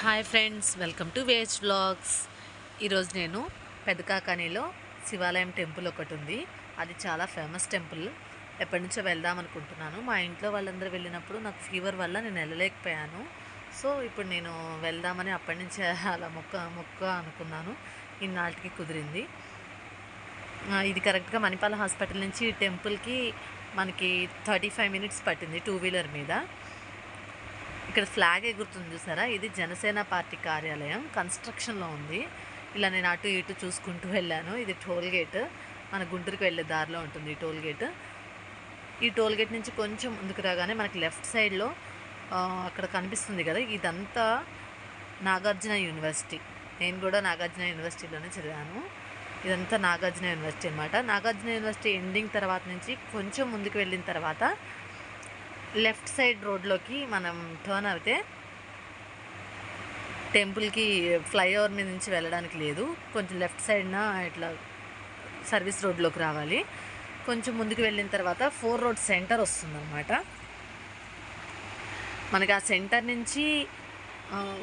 Hi friends welcome to వేజ్ vlogs. ఈరోజు నేను పెదకాకానిలో శివాలయం టెంపుల్ ఒకటి ఉంది. అది చాలా ఫేమస్ టెంపుల్. ఎప్పటి నుంచో వెళ్దాం అనుకుంటున్నాను. మా ఇంట్లో వాళ్ళందరూ వెళ్ళినప్పుడు నాకు ఫీవర్ వల్ల నేను వెళ్ళలేకపోయాను. సో ఇప్పుడు నేను వెళ్దామని అప్పటి నుంచి అలా మొక్క మొక్క అనుకున్నాను. ఇన్నాళ్ళకి కుదిరింది. ఇది కరెక్ట్గా మణిపాల హాస్పిటల్ నుంచి టెంపుల్కి మనకి థర్టీ ఫైవ్ మినిట్స్ పట్టింది టూ వీలర్ మీద. ఇక్కడ ఫ్లాగ్ ఎగురుతుంది చూసారా? ఇది జనసేన పార్టీ కార్యాలయం. కన్స్ట్రక్షన్లో ఉంది. ఇలా నేను అటు ఇటు చూసుకుంటూ వెళ్ళాను. ఇది టోల్ గేట్ మన గుంటూరుకు వెళ్ళే దారిలో ఉంటుంది ఈ టోల్ గేట్ ఈ టోల్ గేట్ నుంచి కొంచెం ముందుకు రాగానే మనకి లెఫ్ట్ సైడ్లో అక్కడ కనిపిస్తుంది కదా? ఇదంతా నాగార్జున యూనివర్సిటీ. నేను కూడా నాగార్జున యూనివర్సిటీలోనే చదివాను. ఇదంతా నాగార్జున యూనివర్సిటీ అనమాట నాగార్జున యూనివర్సిటీ ఎండింగ్ తర్వాత నుంచి కొంచెం ముందుకు వెళ్ళిన తర్వాత లెఫ్ట్ సైడ్ రోడ్లోకి మనం టర్న్ అయితే టెంపుల్కి ఫ్లైఓవర్ మీద నుంచి వెళ్ళడానికి లేదు. కొంచెం లెఫ్ట్ సైడ్న ఇట్లా సర్వీస్ రోడ్లోకి రావాలి. కొంచెం ముందుకు వెళ్ళిన తర్వాత ఫోర్ రోడ్ సెంటర్ వస్తుందన్నమాట. మనకి ఆ సెంటర్ నుంచి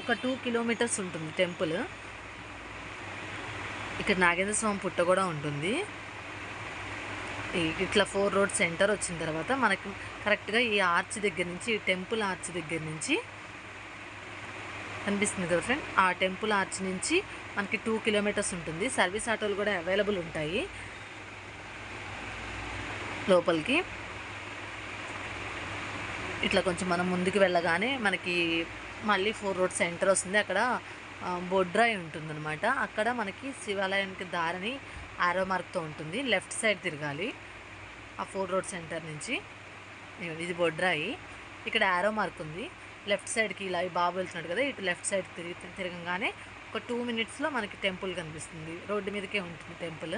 ఒక టూ కిలోమీటర్స్ ఉంటుంది టెంపుల్. ఇక్కడ నాగేంద్ర స్వామి పుట్ట కూడా ఉంటుంది. ఇట్లా ఫోర్ రోడ్ సెంటర్ వచ్చిన తర్వాత మనకి కరెక్ట్గా ఈ ఆర్చ్ దగ్గర నుంచి ఈ టెంపుల్ ఆర్చ్ దగ్గర నుంచి కనిపిస్తుంది కదా ఫ్రెండ్? ఆ టెంపుల్ ఆర్చ్ నుంచి మనకి టూ కిలోమీటర్స్ ఉంటుంది. సర్వీస్ ఆటోలు కూడా అవైలబుల్ ఉంటాయి. లోపలికి. ఇట్లా కొంచెం మనం ముందుకు వెళ్ళగానే మనకి మళ్ళీ ఫోర్ రోడ్ సెంటర్ వస్తుంది. అక్కడ బొడ్రాయి ఉంటుందన్నమాట. అక్కడ మనకి శివాలయానికి దారిని ఆరో మార్క్తో ఉంటుంది. లెఫ్ట్ సైడ్ తిరగాలి. ఆ ఫోర్ రోడ్ సెంటర్ నుంచి. ఇది బొడ్రాయి. ఇక్కడ ఆరో మార్క్ ఉంది. లెఫ్ట్ సైడ్కి ఇలా బాబు వెళ్తున్నాడు కదా ఇటు లెఫ్ట్ సైడ్ తిరిగి తిరగంగానే ఒక టూ మినిట్స్లో మనకి టెంపుల్ కనిపిస్తుంది. రోడ్డు మీదకే ఉంటుంది టెంపుల్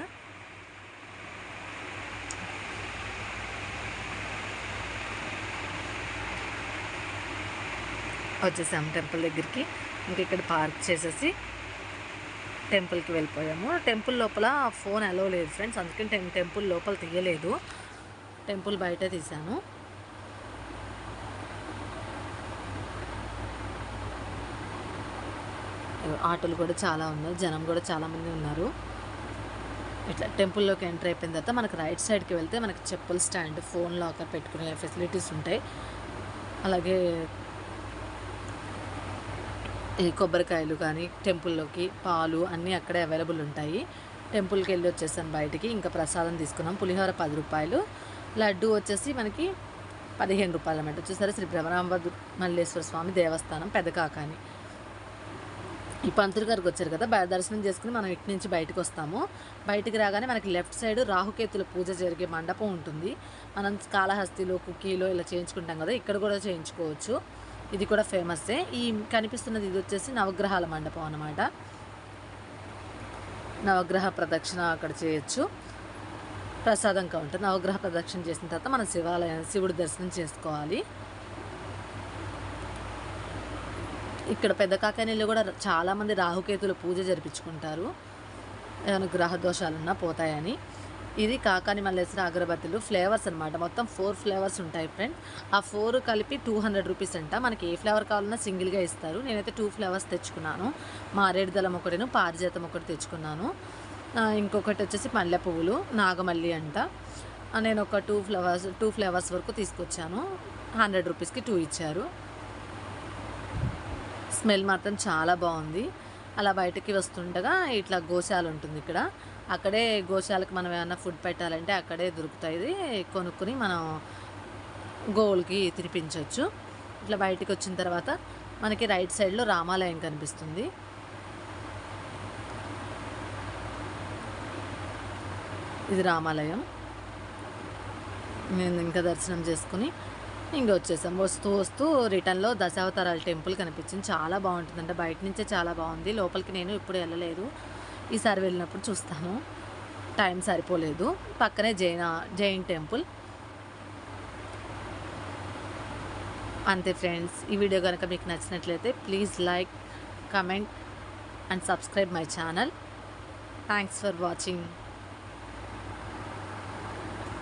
వచ్చేసాం టెంపుల్ దగ్గరికి. ఇంక ఇక్కడ పార్క్ చేసేసి టెంపుల్కి వెళ్ళిపోయాము. టెంపుల్ లోపల ఫోన్ అలో లేదు ఫ్రెండ్స్. అందుకని టెం టెంపుల్ లోపల తీయలేదు. టెంపుల్ బయట తీశాను. ఆటోలు కూడా చాలా ఉన్నాయి. జనం కూడా చాలామంది ఉన్నారు. ఇట్లా టెంపుల్లోకి ఎంటర్ అయిపోయిన తర్వాత మనకు రైట్ సైడ్కి వెళ్తే మనకి చెప్పుల స్టాండ్ ఫోన్ లాకర్ పెట్టుకునే ఫెసిలిటీస్ ఉంటాయి. అలాగే ఈ కొబ్బరికాయలు కానీ టెంపుల్లోకి పాలు అన్నీ అక్కడే అవైలబుల్ ఉంటాయి. టెంపుల్కి వెళ్ళి వచ్చేసాను బయటికి. ఇంకా ప్రసాదం తీసుకున్నాం. పులిహోర పది రూపాయలు. లడ్డు వచ్చేసి మనకి పదిహేను రూపాయలు అన్నమాట. వచ్చేసరి శ్రీ బ్రహ్మరాంబ మల్లేశ్వర స్వామి దేవస్థానం పెదకాకాని. ఈ పంతులు గారికి వచ్చారు కదా? బయట దర్శనం చేసుకుని మనం ఇటు నుంచి బయటకు వస్తాము. బయటికి రాగానే మనకి లెఫ్ట్ సైడ్ రాహుకేతుల పూజ జరిగే మండపం ఉంటుంది. మనం కాళహస్తిలో కుక్కీలో ఇలా చేయించుకుంటాం కదా? ఇక్కడ కూడా చేయించుకోవచ్చు. ఇది కూడా ఫేమస్సే. ఈ కనిపిస్తున్నది ఇది వచ్చేసి నవగ్రహాల మండపం అనమాట నవగ్రహ ప్రదక్షిణ అక్కడ చేయొచ్చు. ప్రసాదం కౌంటర్ నవగ్రహ ప్రదక్షిణ చేసిన తర్వాత మనం శివాలయం శివుడి దర్శనం చేసుకోవాలి. ఇక్కడ పెద్ద కాకానీళ్ళు కూడా చాలామంది రాహుకేతులు పూజ జరిపించుకుంటారు. ఏమైనా గ్రహ దోషాలున్నా పోతాయని. ఇది కాకాని మల్లేసిన అగరబత్తులు ఫ్లేవర్స్ అనమాట మొత్తం ఫోర్ ఫ్లేవర్స్ ఉంటాయి ఫ్రెండ్ ఆ ఫోర్ కలిపి టూ హండ్రెడ్ రూపీస్ అంట. మనకి ఏ ఫ్లేవర్ కావాలన్నా సింగిల్గా ఇస్తారు. నేనైతే టూ ఫ్లేవర్స్ తెచ్చుకున్నాను. మారేడుదలం ఒకటిను పారిజాతం ఒకటి తెచ్చుకున్నాను. ఇంకొకటి వచ్చేసి మల్లె పువ్వులు నాగమల్లి అంట. నేను ఒక టూ ఫ్లవర్స్ టూ ఫ్లేవర్స్ వరకు తీసుకొచ్చాను. హండ్రెడ్ రూపీస్కి టూ ఇచ్చారు. స్మెల్ మాత్రం చాలా బాగుంది. అలా బయటకి వస్తుండగా ఇట్లా గోశాల ఉంటుంది ఇక్కడ. అక్కడే గోశాలకు మనం ఏమైనా ఫుడ్ పెట్టాలంటే అక్కడే దొరుకుతాయి. కొనుక్కుని మనం గోవులకి తినిపించవచ్చు ఇట్లా బయటికి వచ్చిన తర్వాత మనకి రైట్ సైడ్లో రామాలయం కనిపిస్తుంది. ఇది రామాలయం. నేను ఇంకా దర్శనం చేసుకుని ఇంక వచ్చేసాం. వస్తూ వస్తూ రిటర్న్లో దశావతారాల టెంపుల్ కనిపించింది. చాలా బాగుంటుందంటే. బయట నుంచే చాలా బాగుంది. లోపలికి నేను ఇప్పుడు వెళ్ళలేదు. ఈసారి వెళ్ళినప్పుడు చూస్తాము. టైం సరిపోలేదు. పక్కనే జైన జైన్ టెంపుల్. అంతే ఫ్రెండ్స్ ఈ వీడియో కనుక మీకు నచ్చినట్లయితే please like comment and subscribe my channel. Thanks for watching.